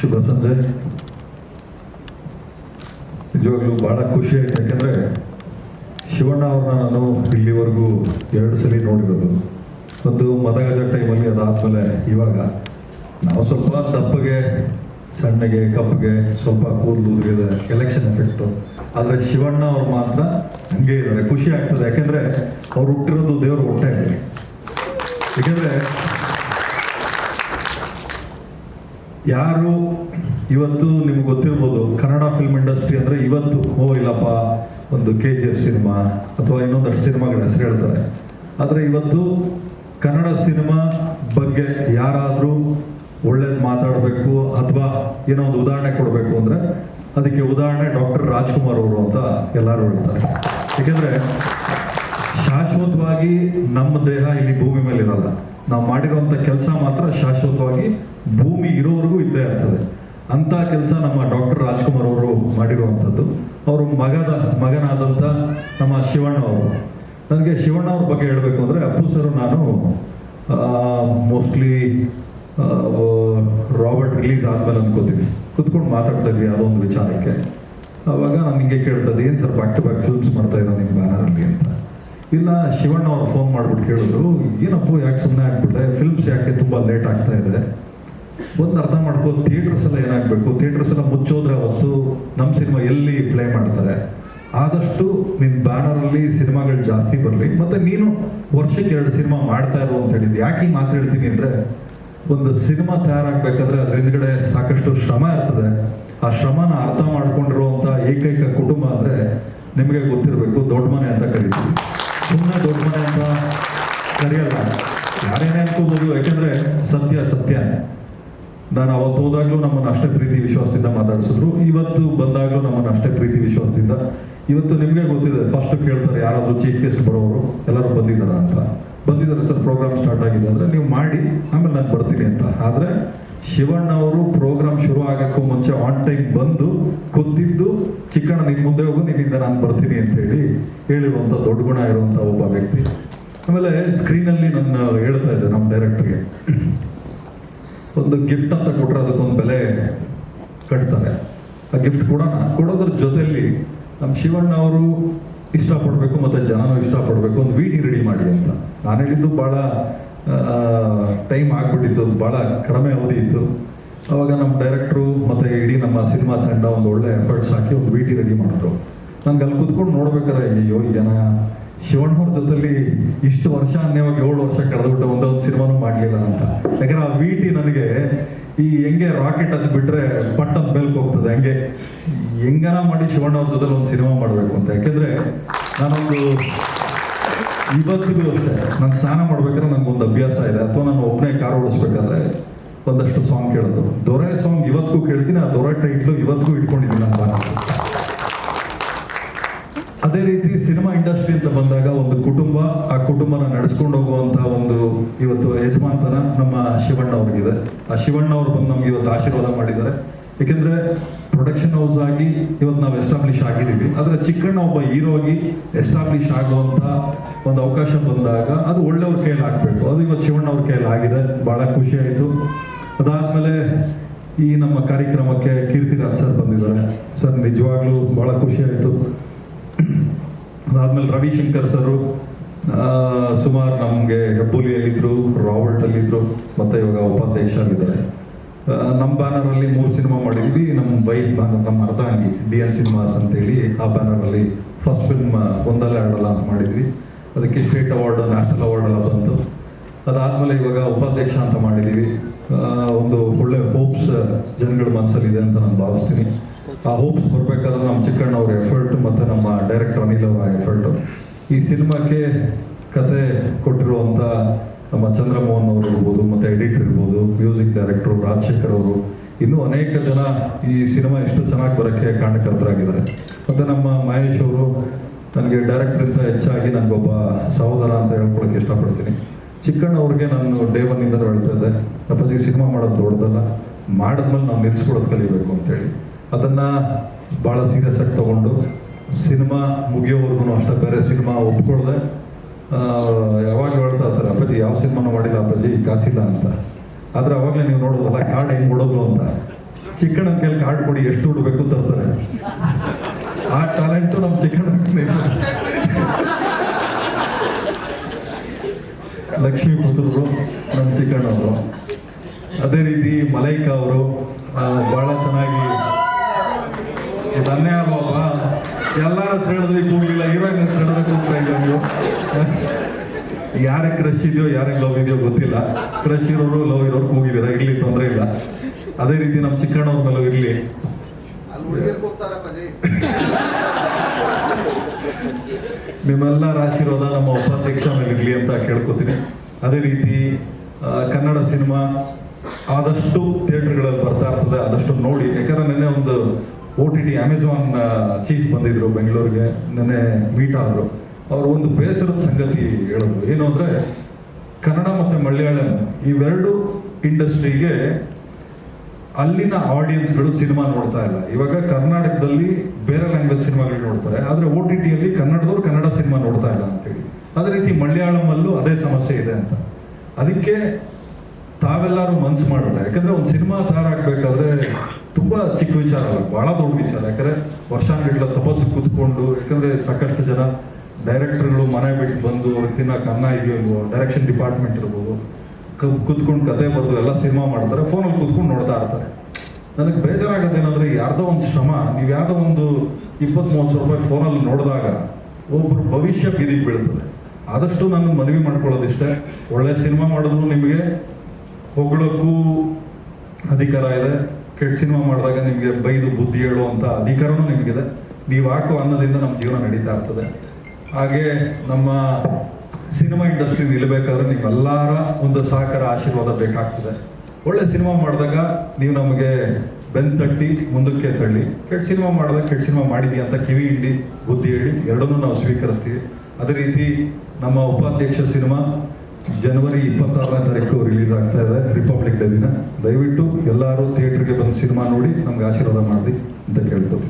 ಶುಭ ಸಂಜೆ. ನಿಜವಾಗ್ಲೂ ಭಾಳ ಖುಷಿ ಆಯ್ತು. ಯಾಕೆಂದರೆ ಶಿವಣ್ಣ ಅವ್ರನ್ನ ನಾನು ಇಲ್ಲಿವರೆಗೂ ಎರಡು ಸಲ ನೋಡಿರೋದು. ಒಂದು ಮದಗಜ ಟೈಮಲ್ಲಿ ಅದಾದ್ಮೇಲೆ ಇವಾಗ ನಾವು ಸ್ವಲ್ಪ ದಪ್ಪಗೆ, ಸಣ್ಣಗೆ, ಕಪ್ಪಗೆ, ಸ್ವಲ್ಪ ಕೂದಲು ಉದುರಿದೆ ಎಲೆಕ್ಷನ್ ಎಫೆಕ್ಟು ಆದರೆ ಶಿವಣ್ಣ ಅವ್ರು ಮಾತ್ರ ಹಂಗೆ ಇದ್ದಾರೆ. ಖುಷಿ ಆಗ್ತದೆ. ಯಾಕೆಂದರೆ ಅವ್ರು ಹುಟ್ಟಿರೋದು ದೇವರು ಹೊಟ್ಟೆಯಲ್ಲಿ. ಯಾಕೆಂದರೆ ಯಾರು? ಇವತ್ತು ನಿಮ್ಗೆ ಗೊತ್ತಿರ್ಬೋದು, ಕನ್ನಡ ಫಿಲ್ಮ್ ಇಂಡಸ್ಟ್ರಿ ಅಂದರೆ ಇವತ್ತು, ಓ ಇಲ್ಲಪ್ಪ, ಒಂದು ಕೆ ಜಿ ಎಫ್ ಸಿನಿಮಾ ಅಥವಾ ಇನ್ನೊಂದಷ್ಟು ಸಿನಿಮಾಗಳ ಹೆಸರು ಹೇಳ್ತಾರೆ. ಆದರೆ ಇವತ್ತು ಕನ್ನಡ ಸಿನಿಮಾ ಬಗ್ಗೆ ಯಾರಾದರೂ ಒಳ್ಳೇದು ಮಾತಾಡಬೇಕು ಅಥವಾ ಏನೋ ಒಂದು ಉದಾಹರಣೆ ಕೊಡಬೇಕು ಅಂದರೆ ಅದಕ್ಕೆ ಉದಾಹರಣೆ ಡಾಕ್ಟರ್ ರಾಜ್ಕುಮಾರ್ ಅವರು ಅಂತ ಎಲ್ಲರೂ ಹೇಳ್ತಾರೆ. ಏಕೆಂದರೆ ಶಾಶ್ವತವಾಗಿ ನಮ್ಮ ದೇಹ ಇಲ್ಲಿ ಭೂಮಿ ಮೇಲೆ ಇರಲ್ಲ ನಾವು ಮಾಡಿರುವಂಥ ಕೆಲಸ ಮಾತ್ರ ಶಾಶ್ವತವಾಗಿ ಭೂಮಿ ಇರೋವರೆಗೂ ಇದ್ದೇ ಇರ್ತದೆ ಅಂತ ಕೆಲಸ ನಮ್ಮ ಡಾಕ್ಟರ್ ರಾಜ್ಕುಮಾರ್ ಅವರು ಮಾಡಿರುವಂಥದ್ದು. ಅವರು ಮಗದ, ಮಗನಾದಂಥ ನಮ್ಮ ಶಿವಣ್ಣ ಅವರು. ನನಗೆ ಶಿವಣ್ಣ ಅವ್ರ ಬಗ್ಗೆ ಹೇಳಬೇಕು ಅಂದರೆ ಅಪ್ಪು ಸರ್ ನಾನು ಮೋಸ್ಟ್ಲಿ ರಾಬರ್ಟ್ ರಿಲೀಸ್ ಆದ್ಮೇಲೆ ಅನ್ಕೋತೀನಿ. ಕುತ್ಕೊಂಡು ಮಾತಾಡ್ತಾ ಇದ್ವಿ ಯಾವುದೋ ಒಂದು ವಿಚಾರಕ್ಕೆ. ಅವಾಗ ನಾನು ನಿಮಗೆ ಕೇಳ್ತಾ ಏನು sir back to back films ಮಾಡ್ತಾ ಇರೋ ನಿಮ್ಮ ಬ್ಯಾನರಲ್ಲಿ ಅಂತ. ಇಲ್ಲ, ಶಿವಣ್ಣ ಅವ್ರು ಫೋನ್ ಮಾಡ್ಬಿಟ್ಟು ಕೇಳಿದ್ರು, ಏನಪ್ಪು ಯಾಕೆ ಸುಮ್ಮನೆ ಆಗ್ಬಿಟ್ಟೆ? ಫಿಲ್ಮ್ಸ್ ಯಾಕೆ ತುಂಬ ಲೇಟ್ ಆಗ್ತಾ ಇದೆ? ಒಂದು ಅರ್ಥ ಮಾಡ್ಕೋ ಥಿಯೇಟರ್ಸ್ ಎಲ್ಲ ಏನಾಗಬೇಕು? ಥಿಯೇಟರ್ಸ್ ಎಲ್ಲ ಮುಚ್ಚೋದ್ರೆ ಅವತ್ತು ನಮ್ಮ ಸಿನಿಮಾ ಎಲ್ಲಿ ಪ್ಲೇ ಮಾಡ್ತಾರೆ? ಆದಷ್ಟು ನಿನ್ನ ಬ್ಯಾನರಲ್ಲಿ ಸಿನಿಮಾಗಳು ಜಾಸ್ತಿ ಬರಲಿ. ಮತ್ತೆ ನೀನು ವರ್ಷಕ್ಕೆ ಎರಡು ಸಿನಿಮಾ ಮಾಡ್ತಾ ಇರೋ ಅಂತ ಹೇಳಿದ್ದು. ಯಾಕೆ ಮಾತು ಹೇಳ್ತೀನಿ ಅಂದರೆ, ಒಂದು ಸಿನಿಮಾ ತಯಾರಾಗಬೇಕಾದ್ರೆ ಅದ್ರ ಹಿಂದ್ಗಡೆ ಸಾಕಷ್ಟು ಶ್ರಮ ಇರ್ತದೆ. ಆ ಶ್ರಮನ ಅರ್ಥ ಮಾಡ್ಕೊಂಡಿರುವಂಥ ಏಕೈಕ ಕುಟುಂಬ ಅಂದರೆ ನಿಮಗೆ ಗೊತ್ತಿರಬೇಕು, ದೊಡ್ಡ ಮನೆ ಅಂತ ಕರಿತೀವಿ. ಸುಮ್ಮನೆ ದೊಡ್ಡ ಮನೆ ಅಂತ ಕರೆಯಲ್ಲ. ಯಾರೇನೇ ಅನ್ಕೋಬೋದು ಯಾಕೆಂದರೆ ಸತ್ಯ ಸತ್ಯನೇ ನಾನು ಅವತ್ತು ಹೋದಾಗಲೂ ನಮ್ಮನ್ನು ಅಷ್ಟೇ ಪ್ರೀತಿ ವಿಶ್ವಾಸದಿಂದ ಮಾತಾಡಿಸಿದ್ರು. ಇವತ್ತು ಬಂದಾಗಲೂ ನಮ್ಮನ್ನು ಅಷ್ಟೇ ಪ್ರೀತಿ ವಿಶ್ವಾಸದಿಂದ. ಇವತ್ತು ನಿಮಗೆ ಗೊತ್ತಿದೆ ಫಸ್ಟ್ ಕೇಳ್ತಾರೆ ಯಾರಾದರೂ ಚೀಫ್ ಗೆಸ್ಟ್ ಬರೋರು, ಎಲ್ಲರೂ ಬಂದಿದ್ದಾರೆ ಅಂತ. ಬಂದಿದ್ದಾರೆ ಸರ್ ಪ್ರೋಗ್ರಾಮ್ ಸ್ಟಾರ್ಟ್ ಆಗಿದೆ ಅಂದರೆ ನೀವು ಮಾಡಿ, ಆಮೇಲೆ ನಾನು ಬರ್ತೀನಿ ಅಂತ. ಆದರೆ ಶಿವಣ್ಣ ಅವರು ಪ್ರೋಗ್ರಾಮ್ ಶುರು ಆಗೋಕ್ಕೂ ಮುಂಚೆ ಆನ್ ಟೈಮ್ ಬಂದು, ಕೂತಿದ್ದು, ಚಿಕ್ಕಣ್ಣ ನಿನ್ನ ಮುಂದೆ ಹೋಗು, ನಿನ್ನಿಂದ ನಾನು ಬರ್ತೀನಿ ಅಂತ ಹೇಳಿ ಹೇಳಿರುವಂಥ ದೊಡ್ಡ ಗುಣ ಇರುವಂಥ ಒಬ್ಬ ವ್ಯಕ್ತಿ. ಆಮೇಲೆ ಸ್ಕ್ರೀನಲ್ಲಿ ನನ್ನ ಹೇಳ್ತಾ ಇದ್ದೆ ನಮ್ಮ ಡೈರೆಕ್ಟರ್ಗೆ ಒಂದು ಗಿಫ್ಟ್ ಅಂತ ಕೊಟ್ರೆ ಅದಕ್ಕೊಂದು ಬೆಲೆ ಕಟ್ತಾರೆ. ಆ ಗಿಫ್ಟ್ ಕೊಡೋಣ ಕೊಡೋದ್ರ ಜೊತೆಯಲ್ಲಿ ನಮ್ಮ ಶಿವಣ್ಣ ಅವರು ಇಷ್ಟಪಡಬೇಕು ಮತ್ತು ಜನನು ಇಷ್ಟಪಡಬೇಕು, ಒಂದು ವೀಟಿ ರೆಡಿ ಮಾಡಿ ಅಂತ. ನಾನು ಹೇಳಿದ್ದು ಭಾಳ ಟೈಮ್ ಆಗ್ಬಿಟ್ಟಿತ್ತು ಭಾಳ ಕಡಿಮೆ ಅವಧಿ ಇತ್ತು ಅವಾಗ ನಮ್ಮ ಡೈರೆಕ್ಟ್ರು ಮತ್ತು ಇಡೀ ನಮ್ಮ ಸಿನಿಮಾ ತಂಡ ಒಂದು ಒಳ್ಳೆ ಎಫರ್ಟ್ಸ್ ಹಾಕಿ ಒಂದು ವೀಟಿ ರೆಡಿ ಮಾಡಿದ್ರು. ನನಗೆ ಅಲ್ಲಿ ಕುತ್ಕೊಂಡು ನೋಡ್ಬೇಕಾರೆ ಅಯ್ಯೋ ಜನ ಶಿವಣ್ಣವ್ರ ಜೊತೆಲಿ ಇಷ್ಟು ವರ್ಷ ಅನ್ಯವಾಗಿ ಏಳು ವರ್ಷ ಕಳೆದ್ಬಿಟ್ಟು ಒಂದೊಂದು ಸಿನಿಮಾನು ಮಾಡಲಿಲ್ಲ ಅಂತ. ಯಾಕಂದ್ರೆ ಆ ವಿ ಟಿ ನನಗೆ ಈ ಹೆಂಗೆ ರಾಕೆಟ್ ಹಚ್ಬಿಟ್ರೆ ಪಟ್ ಅಂತ ಮೇಲ್ಕ್ ಹೋಗ್ತದೆ, ಹಂಗೆ. ಹೆಂಗನ ಮಾಡಿ ಶಿವಣ್ಣವ್ರ ಜೊತೆಲಿ ಒಂದು ಸಿನಿಮಾ ಮಾಡಬೇಕು ಅಂತ. ಯಾಕೆಂದ್ರೆ ನಾನೊಂದು ಇವತ್ತಿಗೂ ಅಷ್ಟೇ, ನಾನು ಸ್ನಾನ ಮಾಡ್ಬೇಕಾದ್ರೆ ನನಗೊಂದು ಅಭ್ಯಾಸ ಇದೆ. ಅಥವಾ ನಾನು ಒಬ್ಬನೇ ಕಾರ್ ಓಡಿಸ್ಬೇಕಾದ್ರೆ ಒಂದಷ್ಟು ಸಾಂಗ್ ಕೇಳೋದು. ದೊರೆ ಸಾಂಗ್ ಇವತ್ತಿಗೂ ಕೇಳ್ತೀನಿ, ಆ ದೊರೆ ಟೈಟ್ಲು ಇವತ್ತಿಗೂ ಇಟ್ಕೊಂಡಿದ್ದೀನಿ ನಾನು. ಅದೇ ರೀತಿ ಸಿನಿಮಾ ಇಂಡಸ್ಟ್ರಿ ಅಂತ ಬಂದಾಗ ಒಂದು ಕುಟುಂಬ, ಆ ಕುಟುಂಬನ ನಡೆಸ್ಕೊಂಡು ಹೋಗುವಂತ ಒಂದು ಇವತ್ತು ಯಜಮಾನ್ತನ ನಮ್ಮ ಶಿವಣ್ಣ ಅವ್ರಿಗಿದೆ. ಆ ಶಿವಣ್ಣ ಅವರು ಬಂದು ನಮ್ಗೆ ಇವತ್ತು ಆಶೀರ್ವಾದ ಮಾಡಿದ್ದಾರೆ. ಯಾಕೆಂದ್ರೆ ಪ್ರೊಡಕ್ಷನ್ ಹೌಸ್ ಆಗಿ ಇವತ್ತು ನಾವು ಎಸ್ಟಾಬ್ಲಿಷ್ ಆಗಿದ್ದೀವಿ. ಆದರೆ ಚಿಕ್ಕಣ್ಣ ಒಬ್ಬ ಹೀರೋ ಆಗಿ ಎಸ್ಟಾಬ್ಲಿಷ್ ಆಗುವಂತ ಒಂದು ಅವಕಾಶ ಬಂದಾಗ ಅದು ಒಳ್ಳೆಯವ್ರ ಕೈಯಲ್ಲಿ ಆಗಬೇಕು. ಅದು ಇವತ್ತು ಶಿವಣ್ಣ ಅವ್ರ ಕೈಯಲ್ಲಿ ಆಗಿದೆ. ಬಹಳ ಖುಷಿ ಆಯಿತು. ಅದಾದ್ಮೇಲೆ ಈ ನಮ್ಮ ಕಾರ್ಯಕ್ರಮಕ್ಕೆ ಕೀರ್ತಿರಾಜ್ ಸರ್ ಬಂದಿದ್ದಾರೆ. ಸರ್, ನಿಜವಾಗ್ಲೂ ಬಹಳ ಖುಷಿ ಆಯಿತು. ಅದಾದ್ಮೇಲೆ ರವಿಶಂಕರ್ ಸರು ಸುಮಾರು ನಮಗೆ ಹೆಬ್ಬುಲಿಯಲ್ಲಿದ್ದರು ರಾಬರ್ಟಲ್ಲಿದ್ದರು ಮತ್ತು ಇವಾಗ ಉಪಾಧ್ಯಕ್ಷ ಆಗಿದ್ದಾರೆ ನಮ್ಮ ಬ್ಯಾನರಲ್ಲಿ ಮೂರು ಸಿನಿಮಾ ಮಾಡಿದ್ವಿ ನಮ್ಮ ವೈಫ್ ಬ್ಯಾನರ್, ನಮ್ಮ ಅರ್ಧಾಂಗಿ ಡಿ ಎನ್ ಸಿನಿಮಾಸ್ ಅಂತೇಳಿ ಆ ಬ್ಯಾನರಲ್ಲಿ ಫಸ್ಟ್ ಫಿಲ್ಮ್ ಒಂದಲ್ಲ ಎರಡಲ್ಲ ಅಂತ ಮಾಡಿದ್ವಿ. ಅದಕ್ಕೆ ಸ್ಟೇಟ್ ಅವಾರ್ಡ್, ನ್ಯಾಷನಲ್ ಅವಾರ್ಡ್ ಎಲ್ಲ ಬಂತು. ಅದಾದಮೇಲೆ ಇವಾಗ ಉಪಾಧ್ಯಕ್ಷ ಅಂತ ಮಾಡಿದ್ದೀವಿ ಒಂದು ಒಳ್ಳೆ ಹೋಪ್ಸ್ ಜನಗಳ ಮನಸ್ಸಲ್ಲಿದೆ ಅಂತ ನಾನು ಭಾವಿಸ್ತೀನಿ. ಆ ಹೋಪ್ಸ್ ಬರಬೇಕಾದ್ರೆ ನಮ್ಮ ಚಿಕ್ಕಣ್ಣ ಅವ್ರ ಎಫರ್ಟ್ ಮತ್ತು ನಮ್ಮ ಡೈರೆಕ್ಟರ್ ಅನಿಲ್ ಅವರ ಎಫರ್ಟ್ ಈ ಸಿನಿಮಾಕ್ಕೆ ಕತೆ ಕೊಟ್ಟಿರುವಂಥ ನಮ್ಮ ಚಂದ್ರಮೋಹನ್ ಅವರು ಇರ್ಬೋದು, ಮತ್ತು ಎಡಿಟರ್ ಇರ್ಬೋದು ಮ್ಯೂಸಿಕ್ ಡೈರೆಕ್ಟರ್ ರಾಜಶೇಖರ್ ಅವರು. ಇನ್ನೂ ಅನೇಕ ಜನ ಈ ಸಿನಿಮಾ ಎಷ್ಟು ಚೆನ್ನಾಗಿ ಬರೋಕ್ಕೆ ಕಾರಣಕರ್ತರಾಗಿದ್ದಾರೆ. ಮತ್ತು ನಮ್ಮ ಮಹೇಶ್ ಅವರು ನನಗೆ ಡೈರೆಕ್ಟ್ರಿಂದ ಹೆಚ್ಚಾಗಿ ನನಗೊಬ್ಬ ಸಹೋದರ ಅಂತ ಹೇಳ್ಕೊಳಕ್ಕೆ ಇಷ್ಟಪಡ್ತೀನಿ. ಚಿಕ್ಕಣ್ಣ ಅವ್ರಿಗೆ ನಾನು ಡೇ ಒನ್ನಿಂದ ಹೇಳ್ತಾ ಇದ್ದೆ, ಅಪ್ಪಾಜಿ ಸಿನಿಮಾ ಮಾಡೋದು ದೊಡ್ಡದಲ್ಲ, ಮಾಡಿದ್ಮೇಲೆ ನಾವು ನಿಲ್ಲಿಸ್ಕೊಡೋದು ಕಲಿಬೇಕು ಅಂತೇಳಿ. ಅದನ್ನು ಭಾಳ ಸೀರಿಯಸ್ ಆಗಿ ತೊಗೊಂಡು ಸಿನಿಮಾ ಮುಗಿಯೋವರೆಗೂ ಅಷ್ಟೇ, ಬೇರೆ ಸಿನಿಮಾ ಒಪ್ಕೊಳ್ದೆ. ಯಾವಾಗಲೂ ಹೇಳ್ತಾ ಇರ್ತಾರೆ, ಅಪ್ಪಾಜಿ, ಯಾವ ಸಿನಿಮಾನು ಮಾಡಿಲ್ಲ, ಅಪ್ಪಾಜಿ ಕಾಸಿಲ್ಲ ಅಂತ. ಆದರೆ ಅವಾಗಲೇ ನೀವು ನೋಡೋದಲ್ಲ ಕಾರ್ಡ್ ಹೆಂಗೆ ಕೊಡೋದು ಅಂತ. ಚಿಕ್ಕಣ್ಣನ ಕೈಯಲ್ಲಿ ಕಾರ್ಡ್ ಕೊಡಿ, ಎಷ್ಟು ದುಡ್ಡು ಬೇಕು ತರ್ತಾರೆ ಆ ಟ್ಯಾಲೆಂಟು ನಮ್ಮ ಚಿಕ್ಕಣ್ಣ ಲಕ್ಷ್ಮೀ ಪುತ್ರರು ನಮ್ಮ ಚಿಕ್ಕಣ್ಣವರು ಅದೇ ರೀತಿ ಮಲೈಕಾ ಅವರು ಭಾಳ ಚೆನ್ನಾಗಿ ಇದನ್ನೇ ಅಲ್ವಪ್ಪ ಎಲ್ಲರ ಹೆಸರು ಹೇಳಿದ್ವಿ ಕೂಗ್ಲಿಲ್ಲ ಹೀರೋಯಿನ್ ಹೆಸರು ಹೇಳಿದ್ರೆ ಕೂಗ್ತಾ ಇದ್ದೀವಿ ನೀವು ಯಾರಿಗೆ ಕ್ರಶ್ ಇದೆಯೋ ಯಾರಿಗೆ ಲವ್ ಇದೆಯೋ ಗೊತ್ತಿಲ್ಲ. ಕ್ರಶ್ ಇರೋರು ಲವ್ ಇರೋರು ಕೂಗಿದ್ದೀರ? ಇರ್ಲಿ ತೊಂದರೆ ಇಲ್ಲ. ಅದೇ ರೀತಿ ನಮ್ಮ ಚಿಕ್ಕಣ್ಣವ್ರ ಮೇಲೂ ಇರ್ಲಿ. ನಿಮ್ಮೆಲ್ಲರ ಆಶೀರ್ವಾದ ನಮ್ಮ ಉಪಾಧ್ಯಕ್ಷ ಮೇಲೆ ಇರಲಿ ಅಂತ ಕೇಳ್ಕೊತೀನಿ. ಅದೇ ರೀತಿ ಕನ್ನಡ ಸಿನಿಮಾ ಆದಷ್ಟು ಥಿಯೇಟರ್ಗಳಲ್ಲಿ ಬರ್ತಾ ಇರ್ತದೆ ಆದಷ್ಟು ನೋಡಿ. ಯಾಕಂದ್ರೆ ನೆನ್ನೆ ಒಂದು O T T Amazon chief ಬಂದಿದ್ರು ಬೆಂಗಳೂರಿಗೆ. ನೆನ್ನೆ ಮೀಟ್ ಆದರು. ಅವರು ಒಂದು ಬೇಸರದ ಸಂಗತಿ ಹೇಳಿದ್ರು ಏನು ಅಂದರೆ, ಕನ್ನಡ ಮತ್ತು ಮಲಯಾಳಂ ಇವೆರಡು ಇಂಡಸ್ಟ್ರಿಗೆ ಅಲ್ಲಿನ ಆಡಿಯನ್ಸ್ಗಳು ಸಿನಿಮಾ ನೋಡ್ತಾ ಇಲ್ಲ. ಇವಾಗ ಕರ್ನಾಟಕದಲ್ಲಿ ಬೇರೆ ಲ್ಯಾಂಗ್ವೇಜ್ ಸಿನಿಮಾಗಳು ನೋಡ್ತಾರೆ. ಆದರೆ ಓ ಟಿ ಟಿಯಲ್ಲಿ ಕನ್ನಡದವ್ರು ಕನ್ನಡ ಸಿನಿಮಾ ನೋಡ್ತಾ ಇಲ್ಲ ಅಂತೇಳಿ. ಅದೇ ರೀತಿ ಮಲಯಾಳಮಲ್ಲೂ ಅದೇ ಸಮಸ್ಯೆ ಇದೆ ಅಂತ. ಅದಕ್ಕೆ ತಾವೆಲ್ಲರೂ ಮನ್ಸು ಮಾಡಿದ್ರೆ ಯಾಕಂದ್ರೆ ಒಂದು ಸಿನಿಮಾ ತಯಾರಾಗಬೇಕಾದ್ರೆ ತುಂಬಾ ಚಿಕ್ಕ ವಿಚಾರ, ಬಹಳ ದೊಡ್ಡ ವಿಚಾರ. ಯಾಕಂದ್ರೆ ವರ್ಷಾನ್ಗಟ್ಲೆ ತಪಸ್ಸು ಕೂತ್ಕೊಂಡು, ಯಾಕಂದ್ರೆ ಸಾಕಷ್ಟು ಜನ ಡೈರೆಕ್ಟರ್ಗಳು ಮನೆ ಬಿಟ್ಟು ಬಂದು ಅವ್ರಿಗೆ ತಿನ್ನಕ್ಕೆ ಅನ್ನ ಇದೆಯೋ ಡೈರೆಕ್ಷನ್ ಡಿಪಾರ್ಟ್ಮೆಂಟ್ ಇರ್ಬೋದು ಕೂತ್ಕೊಂಡು ಕತೆ ಬರೆದು ಎಲ್ಲ ಸಿನಿಮಾ ಮಾಡ್ತಾರೆ, ಫೋನಲ್ಲಿ ಕೂತ್ಕೊಂಡು ನೋಡ್ತಾ ಇರ್ತಾರೆ. ನನಗೆ ಬೇಜಾರಾಗೋದೇನಂದ್ರೆ ಯಾರ್ದೋ ಒಂದು ಶ್ರಮ, ನೀವು ಯಾವ್ದೋ ಒಂದು ಇಪ್ಪತ್ತು ಮೂವತ್ತು ಸಾವಿರ ರೂಪಾಯಿ ಫೋನಲ್ಲಿ ನೋಡಿದಾಗ ಒಬ್ಬರು ಭವಿಷ್ಯ ಬೀದಿಗೆ ಬೀಳ್ತದೆ. ಆದಷ್ಟು ನಾನು ಮನವಿ ಮಾಡ್ಕೊಳ್ಳೋದಿಷ್ಟೇ. ಒಳ್ಳೆ ಸಿನಿಮಾ ಮಾಡಿದ್ರು ನಿಮಗೆ ಹೊಗಳಕ್ಕೂ ಅಧಿಕಾರ ಇದೆ. ಕೆಟ್ಟ ಸಿನಿಮಾ ಮಾಡಿದಾಗ ನಿಮಗೆ ಬೈದು ಬುದ್ಧಿ ಹೇಳುವಂಥ ಅಧಿಕಾರನೂ ನಿಮಗಿದೆ. ನೀವು ಹಾಕೋ ಅನ್ನೋದಿಂದ ನಮ್ಮ ಜೀವನ ನಡೀತಾ ಇರ್ತದೆ. ಹಾಗೆ ನಮ್ಮ ಸಿನಿಮಾ ಇಂಡಸ್ಟ್ರಿ ನಿಲ್ಲಬೇಕಾದ್ರೆ ನಿಮ್ಮೆಲ್ಲರ ಒಂದು ಸಹಕಾರ ಆಶೀರ್ವಾದ ಬೇಕಾಗ್ತದೆ. ಒಳ್ಳೆ ಸಿನಿಮಾ ಮಾಡಿದಾಗ ನೀವು ನಮಗೆ ಬೆನ್ ತಟ್ಟಿ ಮುಂದಕ್ಕೆ ತಳ್ಳಿ. ಕೆಟ್ಟ ಸಿನಿಮಾ ಮಾಡಿದಾಗ ಕೆಟ್ಟ ಸಿನಿಮಾ ಮಾಡಿದ್ಯಾ ಅಂತ ಕಿವಿ ಹಿಂಡಿ ಬುದ್ಧಿ ಹೇಳಿ ಎರಡನ್ನೂ ನಾವು ಸ್ವೀಕರಿಸ್ತೀವಿ. ಅದೇ ರೀತಿ ನಮ್ಮ ಉಪಾಧ್ಯಕ್ಷ ಸಿನಿಮಾ ಜನವರಿ ಇಪ್ಪತ್ತಾರನೇ ತಾರೀಕು ರಿಲೀಸ್ ಆಗ್ತಾ ಇದೆ ರಿಪಬ್ಲಿಕ್ ಡೇ ದಿನ. ದಯವಿಟ್ಟು ಎಲ್ಲರೂ ಥಿಯೇಟರ್ಗೆ ಬಂದು ಸಿನಿಮಾ ನೋಡಿ ನಮ್ಗೆ ಆಶೀರ್ವಾದ ಮಾಡಿ ಅಂತ ಕೇಳ್ಬೋದು